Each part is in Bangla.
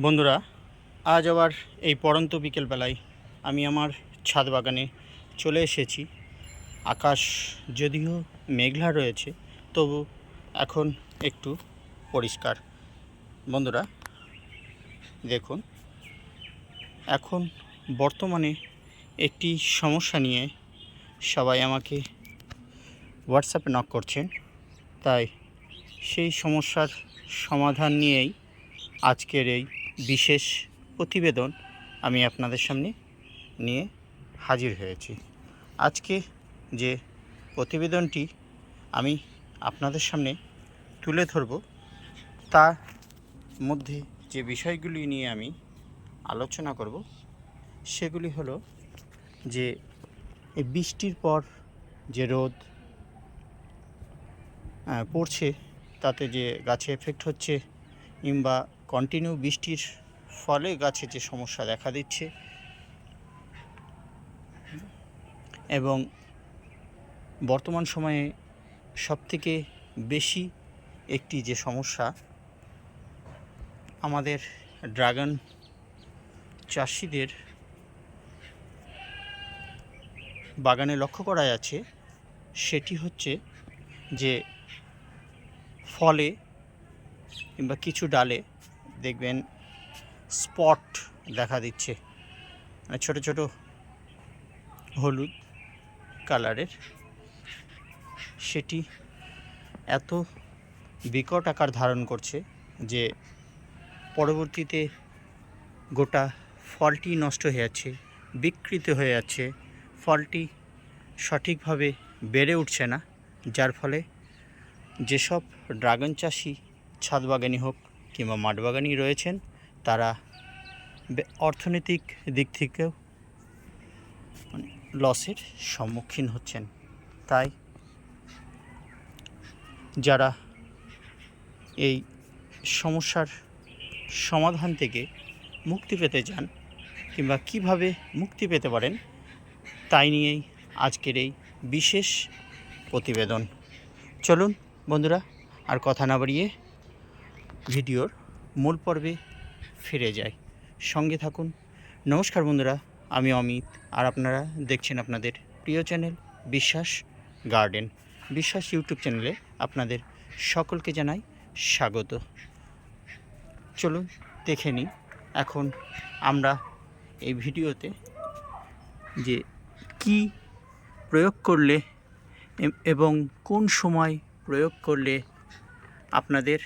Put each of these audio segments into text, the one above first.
বন্ধুরা, আজ আবার এই পড়ন্ত বিকেলবেলায় আমি আমার ছাদ বাগানে চলে এসেছি। আকাশ যদিও মেঘলা রয়েছে, তবু এখন একটু পরিষ্কার। বন্ধুরা, দেখুন, এখন বর্তমানে একটি সমস্যা নিয়ে সবাই আমাকে হোয়াটসঅ্যাপে নক করছেন। তাই সেই সমস্যার সমাধান নিয়েই আজকের এই বিশেষ প্রতিবেদন আমি আপনাদের সামনে নিয়ে হাজির হয়েছি। আজকে যে প্রতিবেদনটি আমি আপনাদের সামনে তুলে ধরব, তার মধ্যে যে বিষয়গুলি নিয়ে আমি আলোচনা করব, সেগুলি হলো যে এই বৃষ্টির পর যে রোদ পড়ছে, তাতে যে গাছে এফেক্ট হচ্ছে, কিংবা কন্টিনিউ বৃষ্টির ফলে গাছে যে সমস্যা দেখা দিচ্ছে এবং বর্তমান সময়ে সবথেকে বেশি একটি যে সমস্যা আমাদের ড্রাগন চাষিদের বাগানে লক্ষ্য করা যাচ্ছে সেটি হচ্ছে যে ফলে কিংবা কিছু ডালে দেখবেন স্পট দেখা দিচ্ছে। মানে ছোট ছোট হলুদ কালারের। সেটি এত বিকট আকার ধারণ করছে যে পরবর্তীতে গোটা ফলটি নষ্ট হয়ে যাচ্ছে, বিকৃত হয়ে যাচ্ছে। ফলটি সঠিকভাবে বেড়ে উঠছে না, যার ফলে যেসব ড্রাগন চাষি ছাদ বাগানি হোক কিংবা মাঠ বাগানি রয়েছেন, তারা অর্থনৈতিক দিক থেকেও মানে লসের সম্মুখীন হচ্ছেন। তাই যারা এই সমস্যার সমাধান থেকে মুক্তি পেতে চান কিংবা কীভাবে মুক্তি পেতে পারেন, তাই নিয়েই আজকের এই বিশেষ প্রতিবেদন। চলুন বন্ধুরা, আর কথা না বাড়িয়ে ভিডিওর মূল পর্বে ফিরে যাই। সঙ্গে থাকুন। নমস্কার বন্ধুরা, আমি অমিত, আর আপনারা দেখছেন আপনাদের প্রিয় চ্যানেল বিশ্বাস গার্ডেন। বিশ্বাস ইউটিউব চ্যানেলে আপনাদের সকলকে জানাই স্বাগত। চলুন, দেখে নিই। এখন আমরা এই ভিডিওতে যে কি প্রয়োগ করলে এবং কোন সময় প্রয়োগ করলে আপনাদের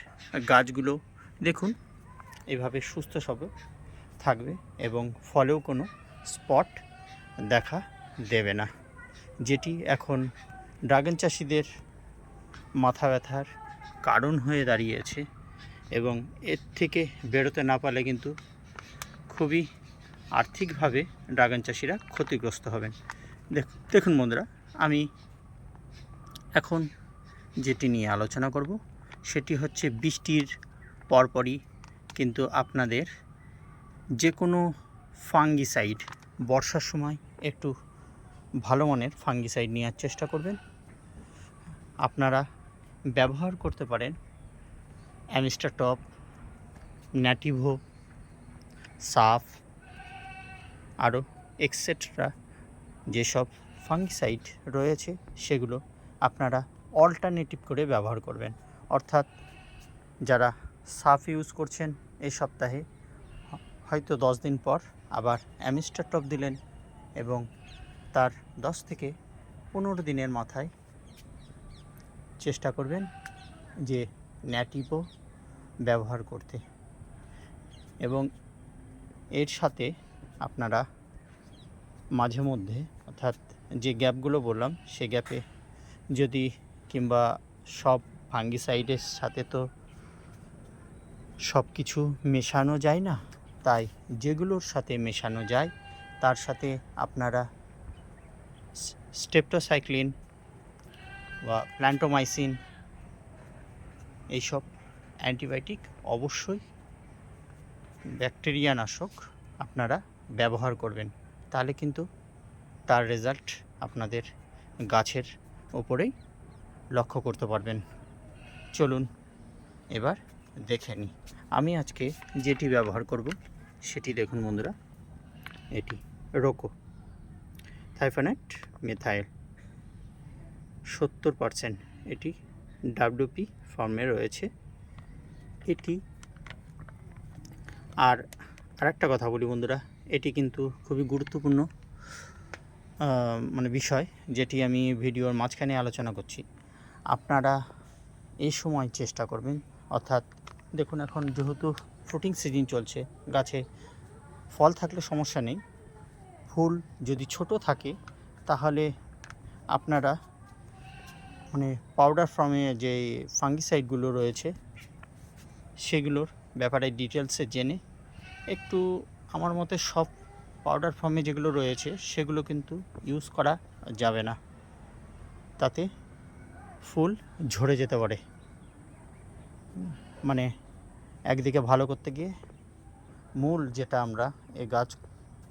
গাছগুলো দেখুন, এভাবে সুস্থ সবল থাকবে এবং ফলেও কোনো স্পট দেখা দেবে না। যেটি এখন ড্রাগন চাষিদের মাথা ব্যথার কারণ হয়ে দাঁড়িয়েছে এবং এর থেকে বেরোতে না পারলে কিন্তু খুবই আর্থিকভাবে ড্রাগন চাষিরা ক্ষতিগ্রস্ত হবেন। দেখ- দেখুন বন্ধুরা, আমি এখন যেটি নিয়ে আলোচনা করব সেটি হচ্ছে বৃষ্টির পরপরই কিন্তু আপনাদের যে কোনো ফাঙ্গিসাইড বর্ষার সময় একটু ভালো মানের ফাঙ্গিসাইড নেওয়ার চেষ্টা করবেন। আপনারা ব্যবহার করতে পারেন অ্যামিস্টাটপ ন্যাটিভো, সাফ আরও এক্সেট্রা যেসব ফাঙ্গিসাইড রয়েছে সেগুলো আপনারা অল্টারনেটিভ করে ব্যবহার করবেন। অর্থাৎ যারা সাফ ইউজ করছেন এই সপ্তাহে, হয়তো দশ দিন পর আবার অ্যামিস্টার টপ দিলেন এবং তার দশ থেকে পনেরো দিনের মাথায় চেষ্টা করবেন যে ন্যাটিভো ব্যবহার করতে। এবং এর সাথে আপনারা মাঝে মধ্যে, অর্থাৎ যে গ্যাপগুলো বললাম, সে গ্যাপে যদি কিংবা সব ফাঙ্গিসাইডের সাথে তো সব কিছু মেশানো যায় না। তাই যেগুলোর সাথে মেশানো যায়, তার সাথে আপনারা স্টেপটোসাইক্লিন বা প্ল্যান্টোমাইসিন এইসব অ্যান্টিবায়োটিক অবশ্যই ব্যাকটেরিয়া নাশক আপনারা ব্যবহার করবেন। তাহলে কিন্তু তার রেজাল্ট আপনাদের গাছের ওপরেই লক্ষ্য করতে পারবেন। চলুন। এবার দেখে নিই আমি আজকে যেটি ব্যবহার করব সেটি দেখুন বন্ধুরা। এটি রোকো থাইফানেট মেথাইল। সত্তর পারসেন্ট এটি ডাব্লিউপি ফর্মে রয়েছে। এটি আর আরেকটা কথা বলি বন্ধুরা এটি কিন্তু খুবই গুরুত্বপূর্ণ মানে বিষয় যেটি আমি ভিডিওর মাঝখানে আলোচনা করছি। আপনারা এই সময় চেষ্টা করবেন। অর্থাৎ দেখুন এখন যেহেতু ফ্রুটিং সিজন চলছে, গাছে ফল থাকলে সমস্যা নেই। ফুল যদি ছোট থাকে, তাহলে আপনারা মানে পাউডার ফর্মে যে ফাঙ্গিসাইডগুলো রয়েছে, সেগুলোর ব্যাপারে ডিটেলসে জেনে একটু আমার মতে সব পাউডার ফর্মে যেগুলো রয়েছে, সেগুলো কিন্তু ইউজ করা যাবে না। তাতে ফুল ঝরে যেতে পারে। মানে একদিকে ভালো করতে গিয়ে মূল যেটা আমরা এই গাছ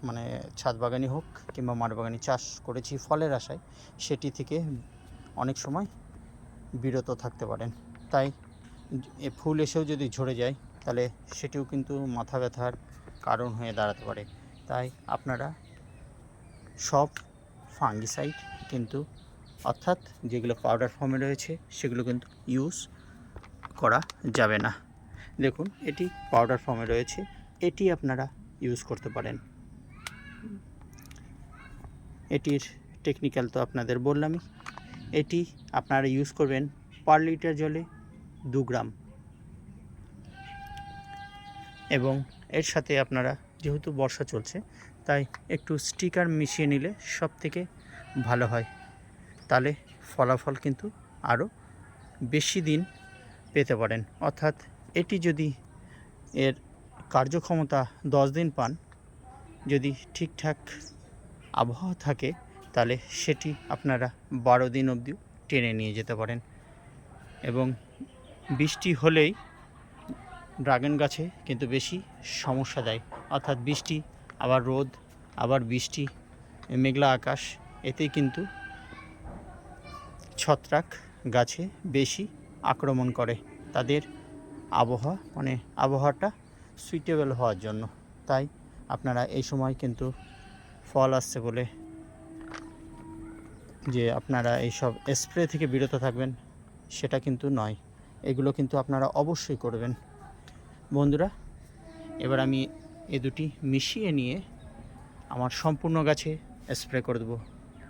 মানে ছাদ বাগানি হোক কিংবা মাঠ বাগানি চাষ করেছি ফলের আশায়, সেটি থেকে অনেক সময় বিরত থাকতে পারেন। তাই এ ফুল এসেও যদি ঝরে যায়, তাহলে সেটিও কিন্তু মাথা ব্যথার কারণ হয়ে দাঁড়াতে পারে। তাই আপনারা সব ফাঙ্গিসাইড কিন্তু অর্থাৎ যেগুলো পাউডার ফর্মে রয়েছে, সেগুলো কিন্তু ইউজ করা যাবে না। দেখুন, এটি পাউডার ফর্মে রয়েছে, এটি আপনারা ইউজ করতে পারেন। এটির টেকনিক্যাল তো আপনাদের বললামই। এটি আপনারা ইউজ করবেন পার লিটার জলে দু গ্রাম। এবং এর সাথে আপনারা, যেহেতু বর্ষা চলছে, তাই একটু স্টিকার মিশিয়ে নিলে সব থেকে ভালো হয়। তাহলে ফলাফল কিন্তু আরও বেশি দিন পেতে পারেন। অর্থাৎ এটি যদি এর কার্যক্ষমতা দশ দিন পান, যদি ঠিকঠাক আবহাওয়া থাকে, তাহলে সেটি আপনারা বারো দিন অবধিও টেনে নিয়ে যেতে পারেন। এবং বৃষ্টি হলেই ড্রাগন গাছে কিন্তু বেশি সমস্যা দেয়। অর্থাৎ বৃষ্টি, আবার রোদ, আবার বৃষ্টি, মেঘলা আকাশ, এতেই কিন্তু ছত্রাক গাছে বেশি আক্রমণ করে। তাদের আবহাওয়া মানে আবহাওয়াটা সুইটেবল হওয়ার জন্য। তাই আপনারা এই সময় কিন্তু ফল আসছে বলে যে আপনারা এইসব স্প্রে থেকে বিরত থাকবেন, সেটা কিন্তু নয়। এগুলো কিন্তু আপনারা অবশ্যই করবেন। বন্ধুরা, এবার আমি এ দুটি মিশিয়ে নিয়ে আমার সম্পূর্ণ গাছে স্প্রে করে দেবো।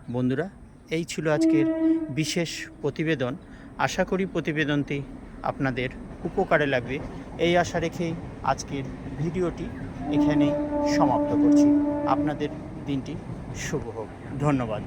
বন্ধুরা এই ছিল আজকের বিশেষ প্রতিবেদন। আশা করি প্রতিবেদনটি আপনাদের উপকারে লাগবে। এই আশা রেখেই আজকের ভিডিওটি এখানেই সমাপ্ত করছি। আপনাদের দিনটি শুভ হোক। ধন্যবাদ।